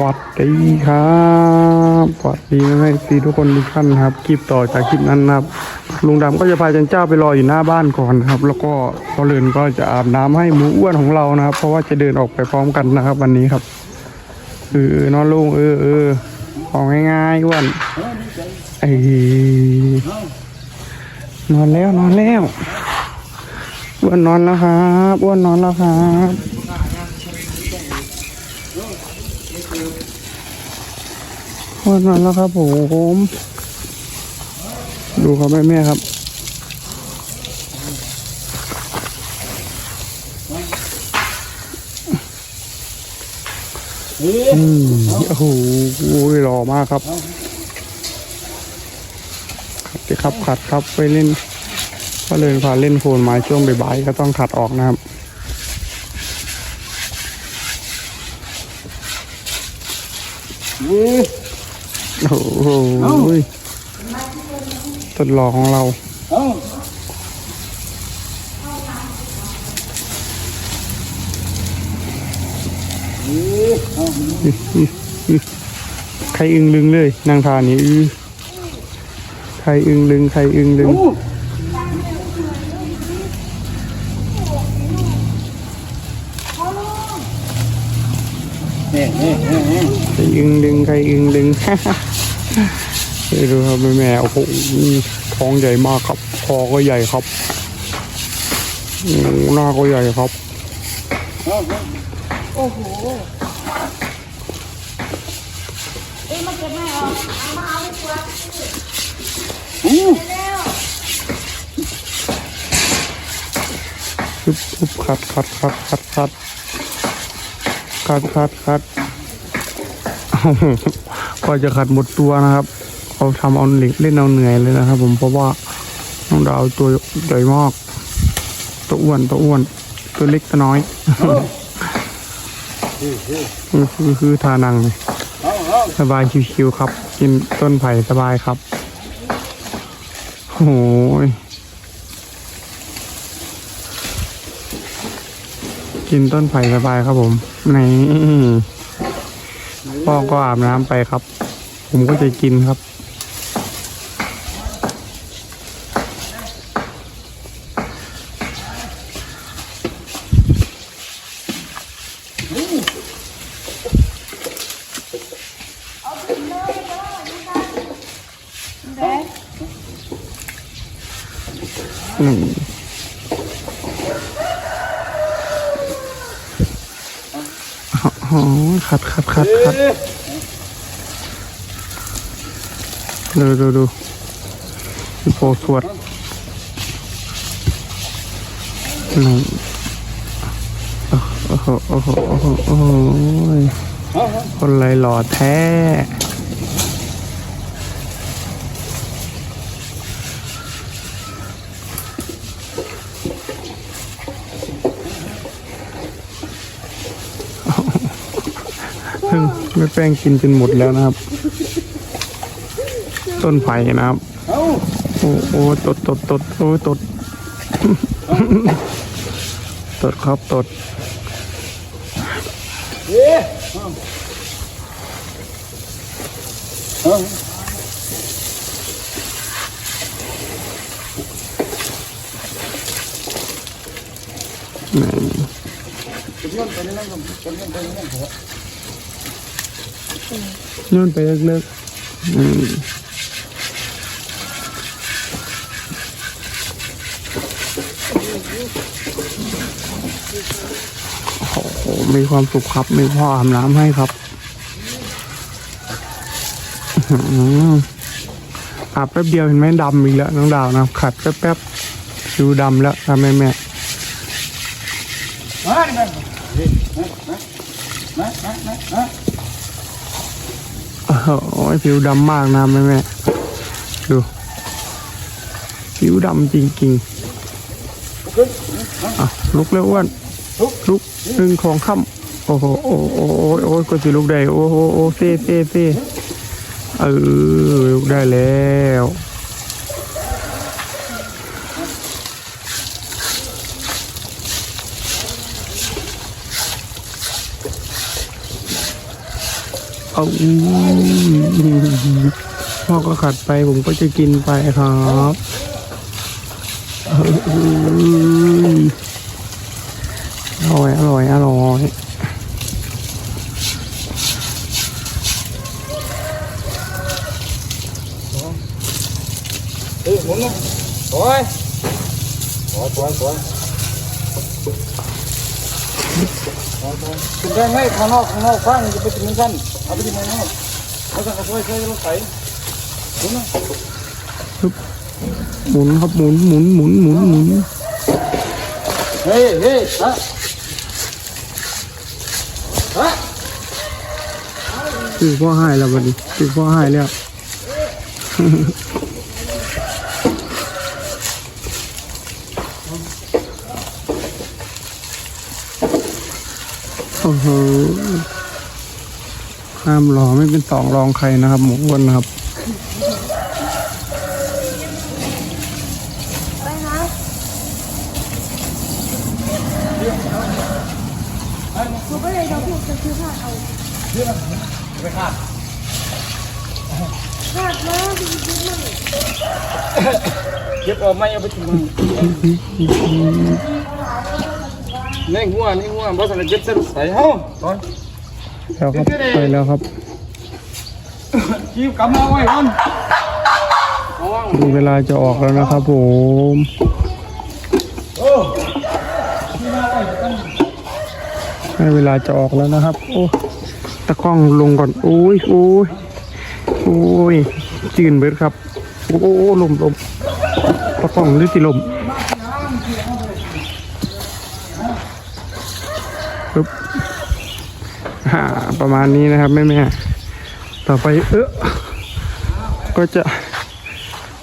วัสดีครับสวัสดีนะซีทุกคนทุกท่านครับ คลิปต่อจากคลิปนั้นนะครับ ลุงดำก็จะพาจันเจ้าไปรออยู่หน้าบ้านก่อนครับ แล้วก็พอเลินก็จะอาบน้ำให้หมูอ้วนของเรานะครับ เพราะว่าจะเดินออกไปพร้อมกันนะครับ วันนี้ครับเออนอนลุงเออเออของง่ายๆอ้วนไอ้นอนแล้วนอนแล้วอ้วนนอนแล้วครับอ้วนนอนแล้วครับ วันนั้นแล้วครับผมดูครับแม่แม่ครับอืมโอ้โหหล่อมากครับขัดครับขัดครับไปเล่นก็เลยพาเล่นโฟนไม้ช่วงบ่ายๆก็ต้องขัดออกนะครับอื โอ้โหทดลองของเราใครอึงลึงเลย นางทานี่อื้อใครอึงลึง ใครอึงลึง นี่นี่นี่นี่ใครอึงลึงใครอึงลึงไปดูครับแม่แม่โอ้โหท้องใหญ่มากครับ คอก็ใหญ่ครับหน้าก็ใหญ่ครับ โอ้โหเอ้ยมาเก็บให้เอาเอามาเอาดีกว่าเร็วปึ๊บปึ๊บคัดคัดคัดคัดคัด คัดคัดคัดก็จะขัดหมดตัวนะครับ เขาทำเอาเหล็กเล่นเอาเหนื่อยเลยนะครับ ผมเพราะว่าน้องดาวตัวใหญ่มาก ตัวอ้วนตัวอ้วน ตัวเล็กตัวน้อยคือคือคือทานังเลยสบายชิวๆครับ กินต้นไผ่สบายครับโอ้ย กินต้นไผ่สบายครับผมนี่พ่อก็อาบน้ำไปครับ ผมก็จะกินครับเด็ หครัดขัดขัดขัดดูดูดูโปสวดนี่โอ้โหโอ้โหโอ้โหคนไรหล่อแท้ เพิ่งไม่แป้งกินจนหมดแล้วนะครับ ต้นไผ่นะครับ โอ้โอ้ตดตดตดโอ้ตด ตดครับตดเอ๊ะเอาเอานี่จะย้อ นั่นก็จะย้อนไปเลิกๆอืมโอ้โหมีความสุขครับ มีพ่ออาบน้ำให้ครับอืออาบแป๊บเดียวเห็นไหมดำอีกแล้วน้องดาวนะขัดแป๊บๆผิวดำแล้วทำไมแม่มาดิมาดิมามามามา โอ้ยผิวดำมากนะแม่แม่ดู ผิวดำจริงๆอะลุกเร็วอ้วนลุกหนึ่งของค่ำโอ้โหโอ้โหโอ้โหโอ้ยก็จะลุกได้ โอ้โหโอ้เซ่เซ่เซ่เออลุกได้แล้ว เอาพ่อก็ขัดไปผมก็จะกินไปครับอร่อยอร่อยอร่อยเฮ้ยหมุนนะโอ้ยโอ้ยโอ้ยโอ้ย ถึงได้ไหมข้างนอกข้างนอกฟังจะไปถึงสั้นเอาไปที่ไหนนอกเขาสั่งกระช่วยช่วยรถไถหมุนนะหมุนครับหมุนหมุนหมุนหมุนหมุนเฮ้ยเฮ้ยฮะฮะคือพ่อให้แล้ววันนี้คือพ่อให้แล้ว โอ้โหห้ามรอไม่เป็นสองรองใครนะครับ หมูอ้วนนะครับไปนะกูไม่ได้เราดคาดเอาไปขาดพลาดนะจริงๆมันเก็บออกไม่เอาไปทิ้ง นี่หัวนี่หัวบอสอะไรเก็บเส้นใส่ห้องตอนแล้วครับไปแล้วครับคิวกำมาไว้ก่อนระวังดูเวลาจะออกแล้วนะครับผมโอ้ที่มาไว้กันให้เวลาจะออกแล้วนะครับ โอ้ตะกล้องลงก่อนโอ้ยโอ้ยโอ้ยจืนเบิดครับ โอ้โอ้ลมลมตะกล้องหรือสิลม ปึ๊บฮ่าประมาณนี้นะครับแม่แม่ต่อไปเออก็จะ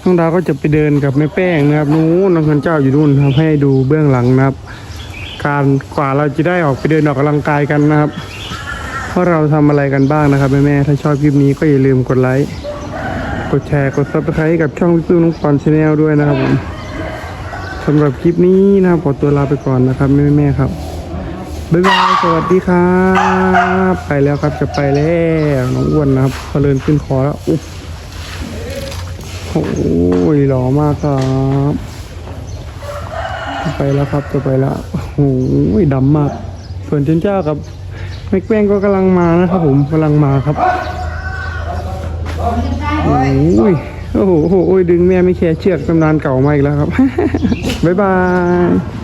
น้องดาวก็จะไปเดินกับแม่แป้งนะครับนู้นน้องคันเจ้าอยู่นู่นครับให้ดูเบื้องหลังนะครับ การกว่าเราจะได้ออกไปเดินออกกำลังกายกันนะครับว่าเราทำอะไรกันบ้างนะครับแม่ๆถ้าชอบคลิปนี้ก็อย่าลืมกดไลค์กดแชร์กดซับสไครต์กับช่องพี่ตู้น้องปอนชาแนลด้วยนะครับผม สำหรับคลิปนี้นะครับขอตัวลาไปก่อนนะครับแม่ๆครับบ๊ายบายสวัสดีครับ ไปแล้วครับจะไปแล้วน้องอ้วนนะครับเพลินขึ้นคอแล้วอุ๊บโอ้ยหล่อมากครับจะไปแล้วครับจะไปแล้วโอ้โหดำมากส่วนเจนเจ้ากับแม็กแป้งก็กำลังมานะครับผมกำลังมาครับโอ้ยโอ้โหโอ้โหดึงแม่ไม่แคร์เชือกตำนานเก่ามาอีกแล้วครับ บ๊ายบาย